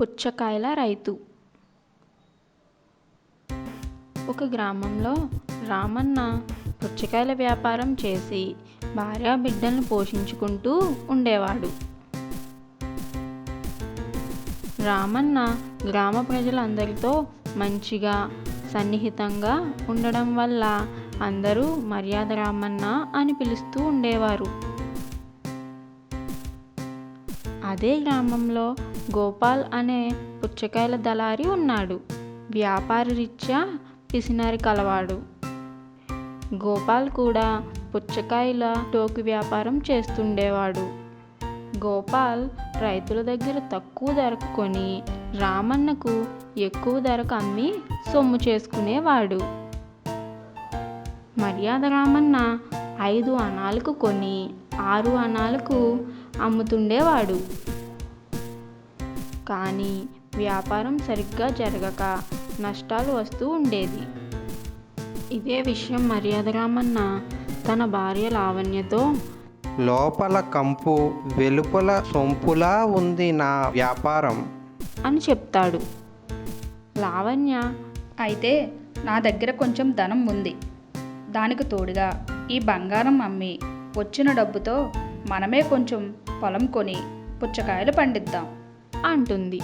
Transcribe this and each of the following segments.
పుచ్చకాయల రైతు. ఒక గ్రామంలో రామన్న పుచ్చకాయల వ్యాపారం చేసి భార్య బిడ్డలను పోషించుకుంటూ ఉండేవాడు. రామన్న గ్రామ ప్రజలందరితో మంచిగా సన్నిహితంగా ఉండడం వల్ల అందరూ మర్యాద రామన్న అని పిలుస్తూ ఉండేవారు. అదే గ్రామంలో గోపాల్ అనే పుచ్చకాయల దళారి ఉన్నాడు. వ్యాపార రీత్యా పిసినారి కలవాడు. గోపాల్ కూడా పుచ్చకాయల టోకు వ్యాపారం చేస్తుండేవాడు. గోపాల్ రైతుల దగ్గర తక్కువ ధరకు కొని రామన్నకు ఎక్కువ ధరకు అమ్మి సొమ్ము చేసుకునేవాడు. మర్యాద రామన్న ఐదు అణాలకు కొని ఆరు అణాలకు అమ్ముతుండేవాడు. కానీ వ్యాపారం సరిగ్గా జరగక నష్టాలు వస్తూ ఉండేది. ఇదే విషయం మర్యాద రామన్న తన భార్య లావణ్యతో. లోపల కంపు వెలుపల సొంపులా ఉంది నా వ్యాపారం. అని చెప్తాడు. లావణ్య అయితే నా దగ్గర కొంచెం ధనం ఉంది. దానికి తోడుగా ఈ బంగారం అమ్మి వచ్చిన డబ్బుతో మనమే కొంచెం పొలం కొని పుచ్చకాయలు పండిద్దాం అంటుంది.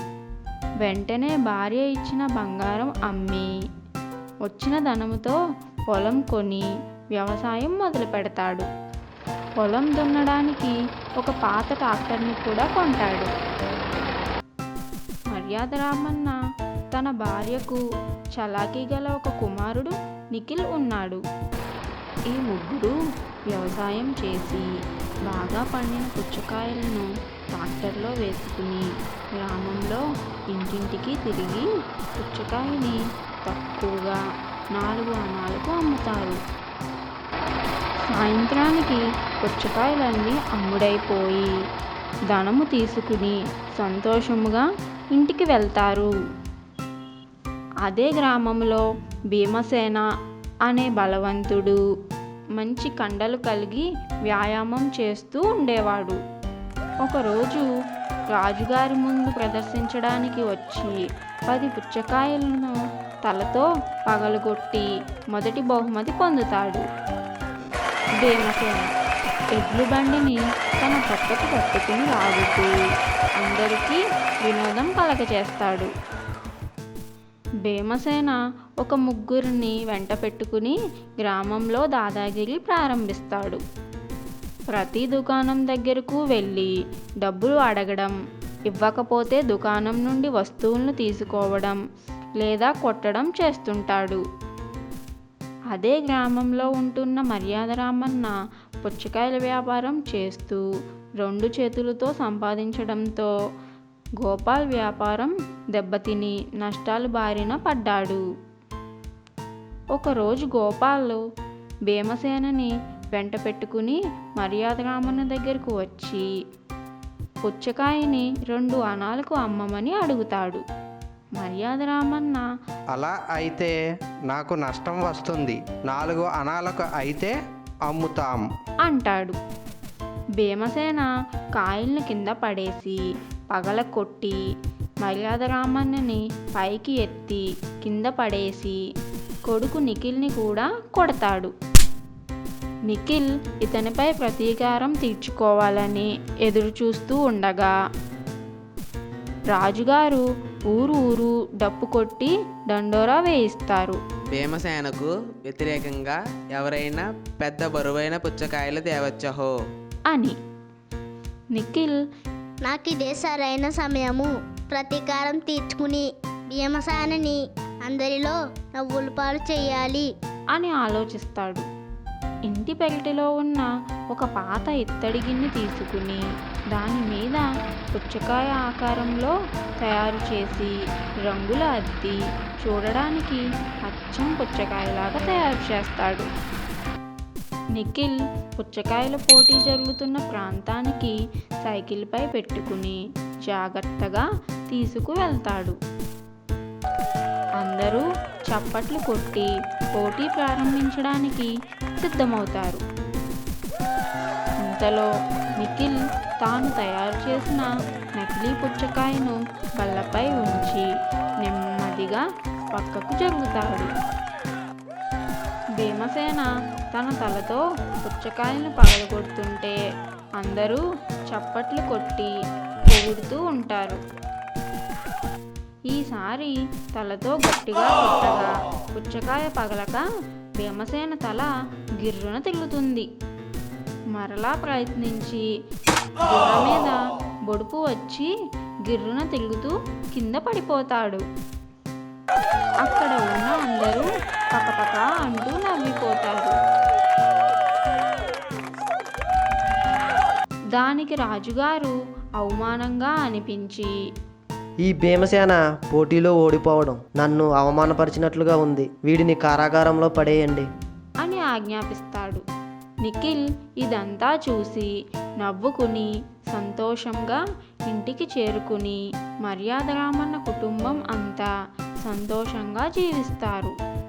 వెంటనే భార్య ఇచ్చిన బంగారం అమ్మి వచ్చిన ధనముతో పొలం కొని వ్యవసాయం మొదలు పెడతాడు. పొలం దున్నడానికి ఒక పాత ట్రాక్టర్ని కూడా కొంటాడు. మర్యాద రామన్న తన భార్యకు చలాకీ గల ఒక కుమారుడు నిఖిల్ ఉన్నాడు. ఈ ముగ్గురు వ్యవసాయం చేసి బాగా పండిన పుచ్చకాయలను ట్రాక్టర్లో వేసుకుని గ్రామంలో ఇంటింటికి తిరిగి పుచ్చకాయని తక్కువగా నాలుగు అణాలకు అమ్ముతారు. సాయంత్రానికి పుచ్చకాయలన్నీ అమ్ముడైపోయి ధనము తీసుకుని సంతోషముగా ఇంటికి వెళ్తారు. అదే గ్రామంలో భీమసేన అనే బలవంతుడు మంచి కండలు కలిగి వ్యాయామం చేస్తూ ఉండేవాడు. ఒకరోజు రాజుగారి ముందు ప్రదర్శించడానికి వచ్చి పది పుచ్చకాయలను తలతో పగలగొట్టి మొదటి బహుమతి పొందుతాడు. భీమసేన ఎడ్లు బండిని తన పక్కకు పట్టుకుని రాగుతూ అందరికీ వినోదం కలగచేస్తాడు భీమసేన ఒక ముగ్గురిని వెంట పెట్టుకుని గ్రామంలో దాదాగిరి ప్రారంభిస్తాడు. ప్రతి దుకాణం దగ్గరకు వెళ్ళి డబ్బులు అడగడం ఇవ్వకపోతే దుకాణం నుండి వస్తువులను తీసుకోవడం లేదా కొట్టడం చేస్తుంటాడు. అదే గ్రామంలో ఉంటున్న మర్యాదరామన్న పుచ్చకాయల వ్యాపారం చేస్తూ రెండు చేతులతో సంపాదించడంతో గోపాల్ వ్యాపారం దెబ్బతిని నష్టాలు బారిన పడ్డాడు. ఒకరోజు గోపాల్ భీమసేనని వెంట పెట్టుకుని మర్యాద రామన్న దగ్గరకు వచ్చి పుచ్చకాయని రెండు అణాలకు అమ్మమని అడుగుతాడు. మర్యాద రామన్న అలా అయితే నాకు నష్టం వస్తుంది. నాలుగు అణాలకు అయితే అమ్ముతాం. అంటాడు. భీమసేన కాయల్ని కింద పడేసి పగల కొట్టి మర్యాద రామన్నని పైకి ఎత్తి కింద పడేసి కొడుకు నిఖిల్ని కూడా కొడతాడు. నిఖిల్ ఇతనిపై ప్రతీకారం తీర్చుకోవాలని ఎదురు చూస్తూ ఉండగా రాజుగారు ఊరు ఊరు డప్పు కొట్టి దండోరా వేయిస్తారు. భీమసేనకు వ్యతిరేకంగా ఎవరైనా పెద్ద బరువైన పుచ్చకాయలు తేవచ్చహో? అని. నిఖిల్ నాకు ఇదే సరైన సమయము. ప్రతీకారం తీర్చుకుని భీమసానని అందరిలో నవ్వులు పాలు చేయాలి. అని ఆలోచిస్తాడు. ఇంటి పెరటిలో ఉన్న ఒక పాత ఇత్తడి గిన్నె తీసుకుని దాని మీద పుచ్చకాయ ఆకారంలో తయారు చేసి రంగుల అద్ది చూడడానికి అచ్చం పుచ్చకాయలాగా తయారు చేస్తాడు. నిఖిల్ పుచ్చకాయల పోటీ జరుగుతున్న ప్రాంతానికి సైకిల్పై పెట్టుకుని జాగ్రత్తగా తీసుకువెళ్తాడు. అందరూ చప్పట్లు కొట్టి పోటీ ప్రారంభించడానికి సిద్ధమవుతారు. ఇంతలో నిఖిల్ తాను తయారు చేసిన నకిలీ పుచ్చకాయను బల్లపై ఉంచి నెమ్మదిగా పక్కకు జరుగుతాడు. భీమసేన తన తలతో పుచ్చకాయలను పగలగొడుతుంటే అందరూ చప్పట్లు కొట్టి పొగుడుతూ ఉంటారు. ఈసారి తలతో గట్టిగా కొట్టగా పుచ్చకాయ పగలక భీమసేన తల గిర్రున తిరుగుతుంది. మరలా ప్రయత్నించి మీద బొడుపు వచ్చి గిర్రున తిరుగుతూ కింద పడిపోతాడు. అక్కడ ఉన్న అందరూ పకపక అంటూ నవ్విపోతారు. దానికి రాజుగారు అవమానంగా అనిపించి ఈ భీమసేన పోటీలో ఓడిపోవడం నన్ను అవమానపరిచినట్లుగా ఉంది. వీడిని కారాగారంలో పడేయండి. అని ఆజ్ఞాపిస్తాడు. నిఖిల్ ఇదంతా చూసి నవ్వుకుని సంతోషంగా ఇంటికి చేరుకుని మర్యాదరామన్న కుటుంబం అంతా సంతోషంగా జీవిస్తారు.